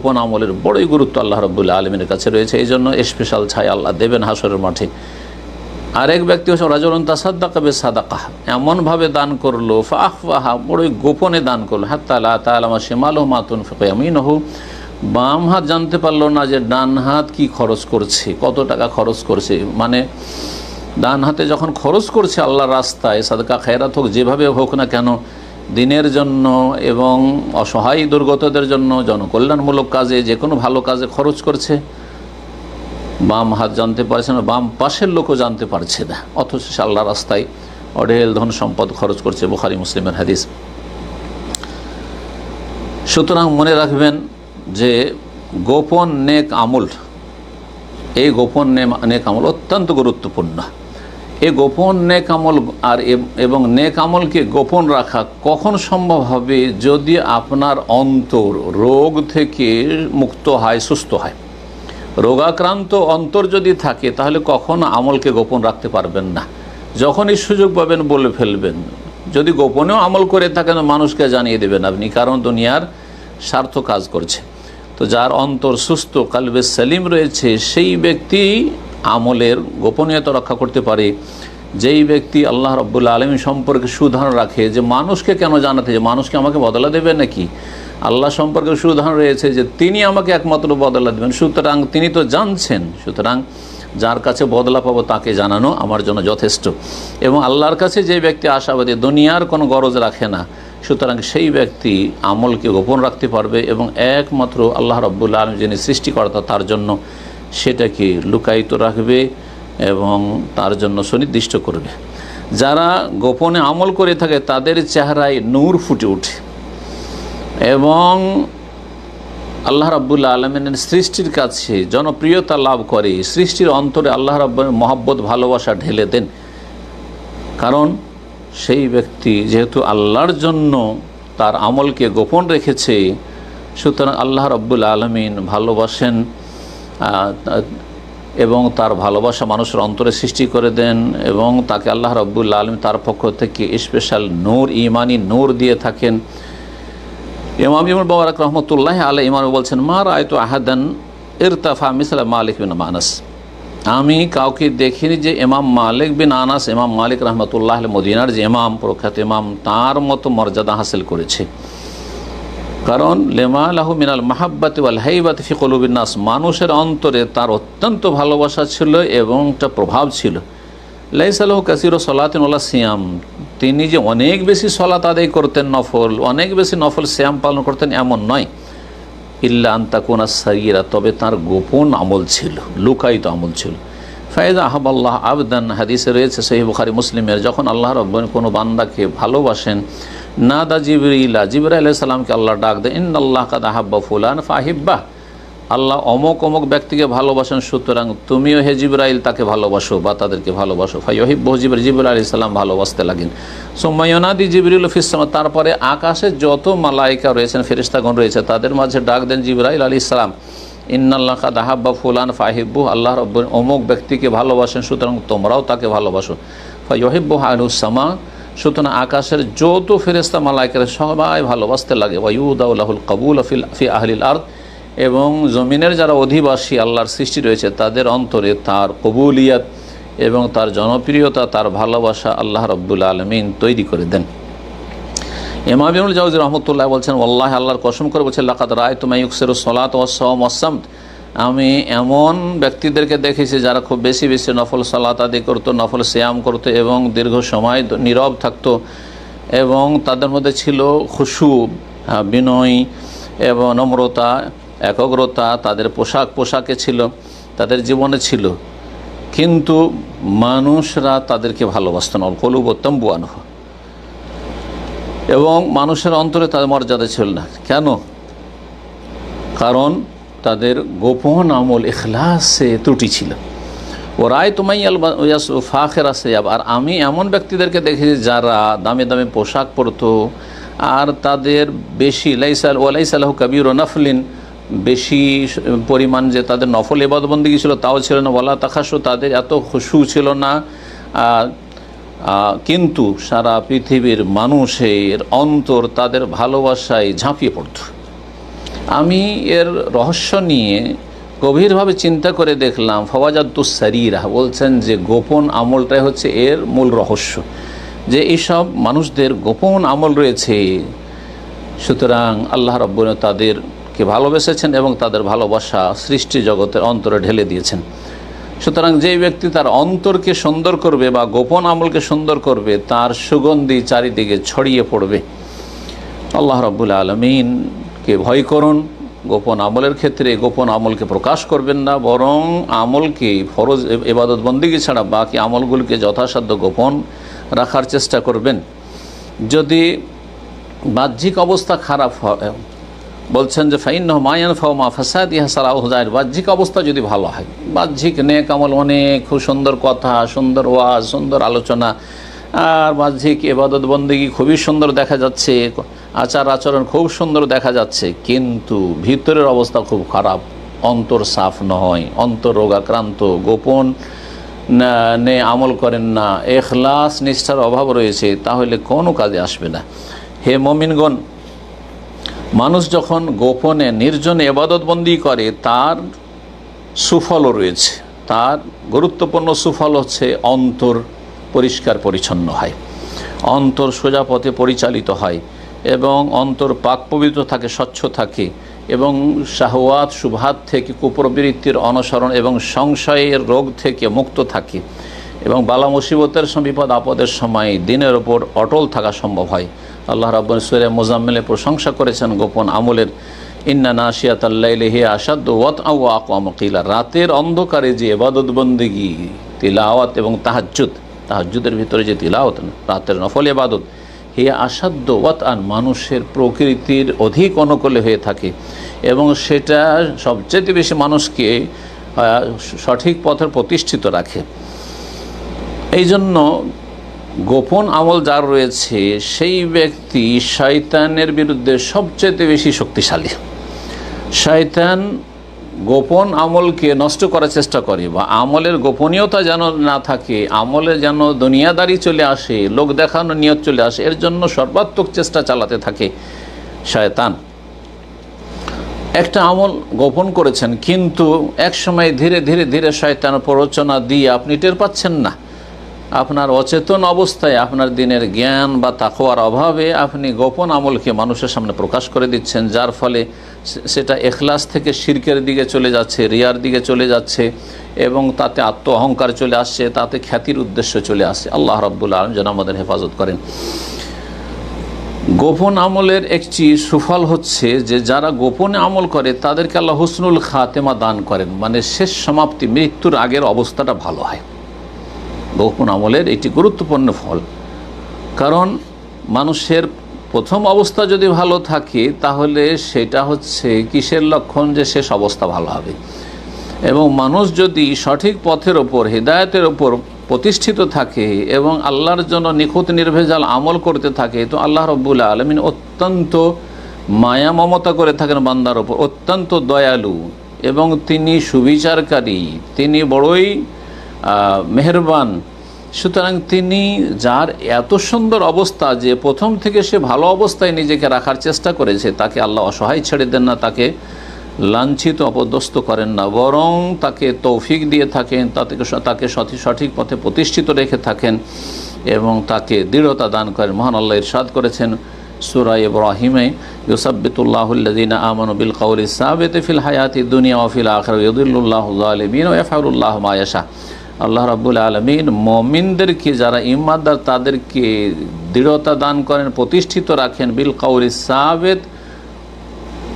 গোপন আমলের বড়ই গুরুত্ব আল্লাহ রব্বুল্লাহ আলমিনের কাছে রয়েছে। এই জন্য স্পেশাল ছাই আল্লাহ দেবেন হাসরের মাঠে। আরেক ব্যক্তি হচ্ছে রাজরন তাসাদ্দাকাবে সাদাকা এমনভাবে দান করল ফাহ ফাহা বড়ই গোপনে দান করল। হাত তালা তালামা শিমাল মাতুন ফেমিন হু বাম হাত জানতে পারল না যে ডান হাত কি খরচ করছে, কত টাকা খরচ করছে। মানে ডান হাতে যখন খরচ করছে আল্লাহর রাস্তায়, সাদকা খেরাত হোক, যেভাবে হোক না কেন দিনের জন্য এবং অসহায় দুর্গতদের জন্য জনকল্যাণমূলক কাজে, যে কোনো ভালো কাজে খরচ করছে, বাম হাত জানতে পারছে না, বাম পাশের লোকও জানতে পারছে না। অথচ সে আল্লাহ রাস্তায় অঢেল ধন সম্পদ খরচ করছে, বুখারি মুসলিমের হাদিস। সুতরাং মনে রাখবেন যে গোপন নেক আমল, এই গোপন নেক আমল অত্যন্ত গুরুত্বপূর্ণ। এই গোপন নেক আমল আর এবং নেক আমলকে গোপন রাখা কখন সম্ভব হবে যদি আপনার অন্তর রোগ থেকে মুক্ত হয়, সুস্থ হয়? রোগাক্রান্ত অন্তর যদি থাকে, তাহলে কখনো আমলকে গোপন রাখতে পারবেন না? যখনই সুযোগ পাবেন বলে ফেলবেন। যদি গোপনেও আমল করে থাকেন, মানুষকে জানিয়ে দেবেন আপনি, কারণ দুনিয়ার স্বার্থ কাজ করছে। তো যার অন্তর সুস্থ, কালবে সেলিম রয়েছে, সেই ব্যক্তি আমলের গোপনীয়তা রক্ষা করতে পারে। যেই ব্যক্তি আল্লাহ রব্বুল্লা আলমী সম্পর্কে সুধারণ রাখে, যে মানুষকে কেন জানাতে, যে মানুষকে আমাকে বদলা দেবে নাকি? আল্লাহ সম্পর্কে সুধারণ রয়েছে যে তিনি আমাকে একমাত্র বদলা দেবেন। সুতরাং তিনি তো জানছেন, সুতরাং যার কাছে বদলা পাবো তাকে জানানো আমার জন্য যথেষ্ট। এবং আল্লাহর কাছে যে ব্যক্তি আশাবাদী, দুনিয়ার কোনো গরজ রাখে না। সুতরাং সেই ব্যক্তি আমলকে গোপন রাখতে পারবে এবং একমাত্র আল্লাহ রব্বুল্লা আলম যিনি সৃষ্টিকর্তা, তার জন্য সেটাকে লুকায়িত রাখবে এবং তার জন্য সুনির্দিষ্ট করবে। যারা গোপনে আমল করে থাকে, তাদের চেহারায় নূর ফুটে ওঠে। এবং আল্লাহ রাব্বুল্লা আলমিনের সৃষ্টির কাছে জনপ্রিয়তা লাভ করে। সৃষ্টির অন্তরে আল্লাহ রাব্বুল মহাব্বত, ভালোবাসা ঢেলে দেন। কারণ সেই ব্যক্তি যেহেতু আল্লাহর জন্য তার আমলকে গোপন রেখেছে, সুতরাং আল্লাহ রব্বুল আলমিন ভালোবাসেন এবং তার ভালোবাসা মানুষের অন্তরে সৃষ্টি করে দেন এবং তাকে আল্লাহ রব্বুল আলম তার পক্ষ থেকে স্পেশাল নূর ইমানি নূর দিয়ে থাকেন। ইমাম ইমুল বাবারাক রহমতুল্লাহ আল্লাহ ইমাম বলছেন, মা রায়তো আহাদান ইরতাফা মিসলা মালিক বিন মানাস। আমি কাউকে দেখিনি যে ইমাম মালিক বিন আনাস, ইমাম মালিক রহমতুল্লাহ মদিনার যে ইমাম, প্রখ্যাত ইমাম, তার মতো মর্যাদা হাসিল করেছে। কারণ, লেমা আলাহু মিনাল মাহাব্বাত ওয়াল হাইবাত ফি কলুবিন নাস, মানুষের অন্তরে তার অত্যন্ত ভালোবাসা ছিল এবং একটা প্রভাব ছিল। লাইসালাহ কাসির সলাতিন ওলা সিয়াম, তিনি যে অনেক বেশি সলাত আদায় করতেন নফল, অনেক বেশি নফল শ্যাম পালন করতেন এমন নয়। ইল্লা আন্তাকুনা সাইরা তবে তার গোপন আমল ছিল, লুকায়িত আমল ছিল। ফায়দা আহবাল্লাহ আবদান, হাদিসে রয়েছে সেই বুখারি মুসলিমের, যখন আল্লাহ রব্বান কোনো বান্দাকে ভালোবাসেন না দা জিবরিলা জিবরা আলাহ সাল্লামকে আল্লাহ ডাক দেন ইন আল্লাহ কাদ আহাব্বা ফুলান ফাহিব্বা। আল্লাহ অমক অমক ব্যক্তিকে ভালোবাসেন, সুতরাং তুমিও হে জিবরাইল তাকে ভালোবাসো বা তাদেরকে ভালোবাসো। ফাইহিব জিবর জিবর আলী সাল্লাম ভালোবাসতে লাগেন। সোম্মায়নাদি জিবরিল ফিসামা তারপরে আকাশে যত মালাইকা রয়েছেন ফেরিস্তাগণ রয়েছে, তাদের মাঝে ডাক দেন জিবরাইল আলী ইসলাম ইন্নাল্লাহ দাহাব্বা ফুলান ফাহিব্বু আল্লাহ রব্ব অমুক ব্যক্তিকে ভালোবাসেন, সুতরাং তোমরাও তাকে ভালোবাসো। ফাইহিব্বু আলুসামা সুতরাং আকাশের যত ফেরেস্তা মালাইকার সবাই ভালোবাসতে লাগে। ওয়ুদাউল্লাহুল কবুল ফিল ফি আহলিল আর্দ। এবং জমিনের যারা অধিবাসী আল্লাহর সৃষ্টি রয়েছে, তাদের অন্তরে তার কবুলিয়াত এবং তার জনপ্রিয়তা, তার ভালোবাসা আল্লাহ রব্বুল আলমিন তৈরি করে দেন। ইমামিউল জাউজ রহমতুল্লাহ বলছেন আল্লাহ আল্লাহর কসম করে বলছেন লাকাত রায় তোমায় ইউকসের সলাত ওসম ওসামত আমি এমন ব্যক্তিদেরকে দেখেছি যারা খুব বেশি বেশি নফল সালাত আদি করতো নফল শ্যাম করতো এবং দীর্ঘ সময় নীরব থাকতো এবং তাদের মধ্যে ছিল খুশু আহ, বিনয় এবং নম্রতা একগ্রতা তাদের পোশাক পোশাকে ছিল তাদের জীবনে ছিল। কিন্তু মানুষরা তাদেরকে ভালোবাসত না। কলুব তম্বুয়ান এবং মানুষের অন্তরে তাদের মর্যাদা ছিল না। কেন? কারণ তাদের গোপন আমল এখলাসে ত্রুটি ছিল। ও রায় তোমাই ফাখের আছে আর আমি এমন ব্যক্তিদেরকে দেখেছি যারা দামে দামে পোশাক পরতো, আর তাদের বেশি লাইসাল ওয়ালাইসাল্লাহ কবির ও নফলিন বেশি পরিমাণ যে তাদের নফল এবাদবন্দিগি ছিল তাও ছিল না। বলা তাকাশো তাদের এত খুশু ছিল না। কিন্তু সারা পৃথিবীর মানুষের অন্তর তাদের ভালোবাসায় ঝাঁপিয়ে পড়ত। আমি এর রহস্য নিয়ে গভীরভাবে চিন্তা করে দেখলাম ফওয়াজাদুসারিরা বলছেন যে গোপন আমলটাই হচ্ছে এর মূল রহস্য, যে এইসব মানুষদের গোপন আমল রয়েছে। সুতরাং আল্লাহ রব্বুল তাদেরকে ভালোবেসেছেন এবং তাদের ভালোবাসা সৃষ্টি জগতের অন্তরে ঢেলে দিয়েছেন। সুতরাং যে ব্যক্তি তার অন্তরকে সুন্দর করবে বা গোপন আমলকে সুন্দর করবে, তার সুগন্ধি চারিদিকে ছড়িয়ে পড়বে। আল্লাহ রব্বুল আলমিনকে ভয় করুন, গোপন আমলের ক্ষেত্রে গোপন আমলকে প্রকাশ করবেন না, বরং আমলকে ফরজ এবাদত বন্দিগি ছাড়া বাকি আমলগুলিকে যথাসাধ্য গোপন রাখার চেষ্টা করবেন। যদি বাহ্যিক অবস্থা খারাপ হয়, বলছেন যে ফাইন মায়ান ফাওমা ফাসাদ ইহা সালাহ হুজায়ের বাহ্যিক অবস্থা যদি ভালো হয়, বাহ্যিক নেক আমল অনেক, খুব সুন্দর কথা, সুন্দর ওয়াজ, সুন্দর আলোচনা আর বাহ্যিক এবাদত বন্দিগি খুবই সুন্দর দেখা যাচ্ছে। আচার আচরণ খুব সুন্দর দেখা যাচ্ছে। কিন্তু ভিতরের অবস্থা খুব খারাপ। অন্তর সাফ নয়। অন্তর রোগাক্রান্ত। গোপন নে আমল করেন না। এখলাস, নিষ্ঠার অভাব রয়েছে। তাহলে কোনো কাজে আসবে না। হে মমিনগণ, মানুষ যখন গোপনে, নির্জনে এবাদতবন্দি করে, তার সুফলও রয়েছে। তার গুরুত্বপূর্ণ সুফল হচ্ছে অন্তর পরিষ্কার পরিচ্ছন্ন হয়। অন্তর সোজা পথে পরিচালিত হয় এবং অন্তর পাক পবিত্র থাকে, স্বচ্ছ থাকে এবং শাহওয়াত সুভাত থেকে কুপ্রবৃত্তির অনুসরণ এবং সংশয়ের রোগ থেকে মুক্ত থাকে এবং বালা মুসিবতের বিপদ, আপদের সময় দিনের ওপর অটল থাকা সম্ভব হয়। আল্লাহ রাব্বুল সুরে মোজাম্মেলের প্রশংসা করেছেন গোপন আমলের, ইন্না নাশিয়াত আল্লাইলে হে আসাদ ওয়াত আউ আকিলা রাতের অন্ধকারে যে এবাদত বন্দিগি তিলাওয়াত এবং তাহাজ্জুদ তাহাজ্জুদের ভিতরে যে তিলাওয়াত, রাতের নফল এবাদত হে আসাধ্য ওয়াত আন মানুষের প্রকৃতির অধিক অনুকূলে হয়ে থাকে এবং সেটা সবচেয়ে বেশি মানুষকে সঠিক পথে প্রতিষ্ঠিত রাখে। এই জন্য গোপন আমল যার রয়েছে, সেই ব্যক্তি শয়তানের বিরুদ্ধে সবচেয়ে বেশি শক্তিশালী। শয়তান গোপন আমলকে নষ্ট করার চেষ্টা করে বা আমলের গোপনীয়তা যেন না থাকে, আমলে যেন দুনিয়াদারি চলে আসে, লোক দেখানো নিয়ত চলে আসে, এর জন্য সর্বাত্মক চেষ্টা চালাতে থাকে শয়তান। একটা আমল গোপন করেছেন, কিন্তু এক সময় ধীরে ধীরে ধীরে শয়তান প্ররোচনা দিয়ে আপনি টের পাচ্ছেন না। আপনার অচেতন অবস্থায় আপনার দিনের জ্ঞান বা তাকোয়ার অভাবে আপনি গোপন আমলকে মানুষের সামনে প্রকাশ করে দিচ্ছেন, যার ফলে সেটা এখলাস থেকে শিরকের দিকে চলে যাচ্ছে, রিয়ার দিকে চলে যাচ্ছে এবং তাতে আত্ম অহংকার চলে আসছে, তাতে খ্যাতির উদ্দেশ্য চলে আসছে। আল্লাহ রব্বুল আলম যেন আমাদের হেফাজত করেন। গোপন আমলের একটি সুফল হচ্ছে যে যারা গোপনে আমল করে, তাদেরকে আল্লাহ হুসনুল খাতেমা দান করেন। মানে শেষ সমাপ্তি, মৃত্যুর আগের অবস্থাটা ভালো হয়। গোপন আমলের একটি গুরুত্বপূর্ণ ফল। কারণ মানুষের প্রথম অবস্থা যদি ভালো থাকে, তাহলে সেটা হচ্ছে কিসের লক্ষণ যে শেষ অবস্থা ভালো হবে। এবং মানুষ যদি সঠিক পথের ওপর, হৃদায়তের ওপর প্রতিষ্ঠিত থাকে এবং আল্লাহর জন্য নিখুঁত, নির্ভেজাল আমল করতে থাকে, তো আল্লাহ রব্বুল আলমিন অত্যন্ত মায়া মমতা করে থাকেন বান্দার ওপর, অত্যন্ত দয়ালু। এবং তিনি সুবিচারকারী, তিনি বড়ই মেহেরবান। সুতরাং তিনি যার এত সুন্দর অবস্থা যে প্রথম থেকে সে ভালো অবস্থায় নিজেকে রাখার চেষ্টা করেছে, তাকে আল্লাহ অসহায় ছেড়ে দেন না, তাকে লাঞ্ছিত, অপদস্থ করেন না, বরং তাকে তৌফিক দিয়ে থাকেন তাকে তাকে সঠিক সঠিক পথে প্রতিষ্ঠিত রেখে থাকেন এবং তাকে দৃঢ়তা দান করেন। মহান আল্লাহ ইরশাদ করেছেন সুরা ইব্রাহিমে ইউসাবিতুল্লাহুল্লাদিন আমানু বিল কৌলি সাবেতে ফিল হায়াতি দুনিয়া ওফিল আখর ইদুল্লাহ আলমিন ও এফারুল্লাহ মায়াশা আল্লাহ রাবুল আলমিন মমিনদেরকে যারা ইমানদার তাদেরকে দৃঢ়তা দান করেন, প্রতিষ্ঠিত রাখেন। বিল কাউরি সাবেত,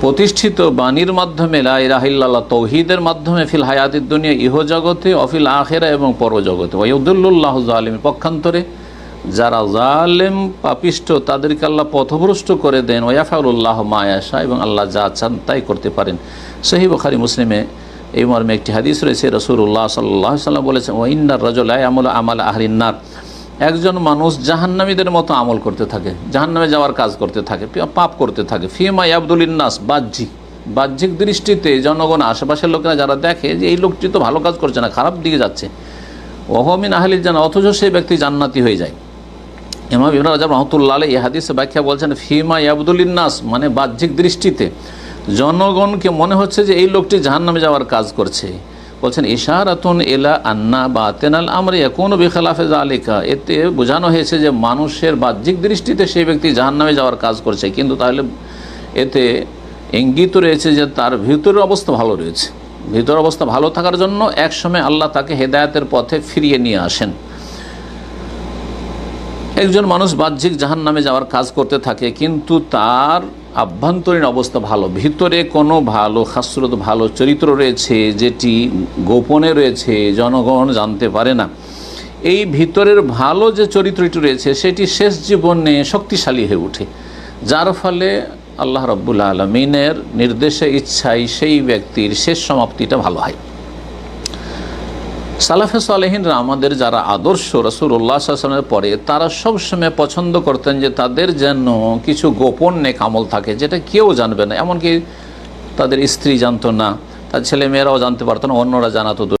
প্রতিষ্ঠিত বাণীর মাধ্যমে লাহিল্লাহ তৌহিদের মাধ্যমে, ফিল হায়াতির দুনিয়া ইহ জগতে অফিল আখেরা এবং পরজগতে। ওয়দুল্লাহ জালিম পক্ষান্তরে যারা জালেম, পাপিষ্ট, তাদেরকে আল্লাহ পথভ্রষ্ট করে দেন। ওয়াফাউল্লাহ মায়াশা এবং আল্লাহ যা চান তাই করতে পারেন। সহি বখারি মুসলিমে এই মর্মে একটি হাদিস রয়েছে রসুল্লাহ সাল্লাহ সাল্লাম বলেছেন ওইন্নার রজলাই আমল আমাল আহরিন্নার একজন মানুষ জাহান্নামীদের মতো আমল করতে থাকে, জাহান্নামে যাওয়ার কাজ করতে থাকে পাপ করতে থাকে। ফিমা আব্দুল ইন্নাস বাহ্যিক। বাহ্যিক দৃষ্টিতে জনগণ, আশেপাশের লোকেরা যারা দেখে যে এই লোকটি তো ভালো কাজ করছে না, খারাপ দিকে যাচ্ছে ওহমিন আহলির জানা অথচ সেই ব্যক্তি জান্নাতি হয়ে যায়। ইমাম ইবন রাজা রহমতুল্লাহ এই হাদিসে ব্যাখ্যা বলছেন, ফিমা ইয়াবদুল মানে বাহ্যিক দৃষ্টিতে। জনগণকে মনে হচ্ছে যে এই লোকটি জাহান্নামে যাওয়ার কাজ করছে। বলছেন, ইশারাতুন এলা আন্না বা তেনাল আমরা কোন বেখালাফে আলিকা এতে বোঝানো হয়েছে যে মানুষের বাহ্যিক দৃষ্টিতে সেই ব্যক্তি জাহান্নামে যাওয়ার কাজ করছে। কিন্তু তাহলে এতে ইঙ্গিত রয়েছে যে তার ভিতরের অবস্থা ভালো রয়েছে। ভিতর অবস্থা ভালো থাকার জন্য একসময় আল্লাহ তাকে হেদায়তের পথে ফিরিয়ে নিয়ে আসেন। একজন মানুষ বাহ্যিক জাহান নামে যাওয়ার কাজ করতে থাকে, কিন্তু তার আভ্যন্তরীণ অবস্থা ভালো। ভিতরে কোনো ভালো খাসরত, ভালো চরিত্র রয়েছে যেটি গোপনে রয়েছে, জনগণ জানতে পারে না। এই ভিতরের ভালো যে চরিত্রটি রয়েছে, সেটি শেষ জীবনে শক্তিশালী হয়ে ওঠে। যার ফলে আল্লাহ রব্বুল আলমিনের নির্দেশে, ইচ্ছায় সেই ব্যক্তির শেষ সমাপ্তিটা ভালো হয়। সালাফে সালেহিনরা আমাদের যারা আদর্শ রসুল্লাহ আসলামের পরে, তারা সবসময় পছন্দ করতেন যে তাদের যেন কিছু গোপন নেক আমল থাকে, যেটা কেউ জানবে না। এমনকি তাদের স্ত্রী জানতো না, তার ছেলে মেয়েরাও জানতে পারতো না, অন্যরা জানাতো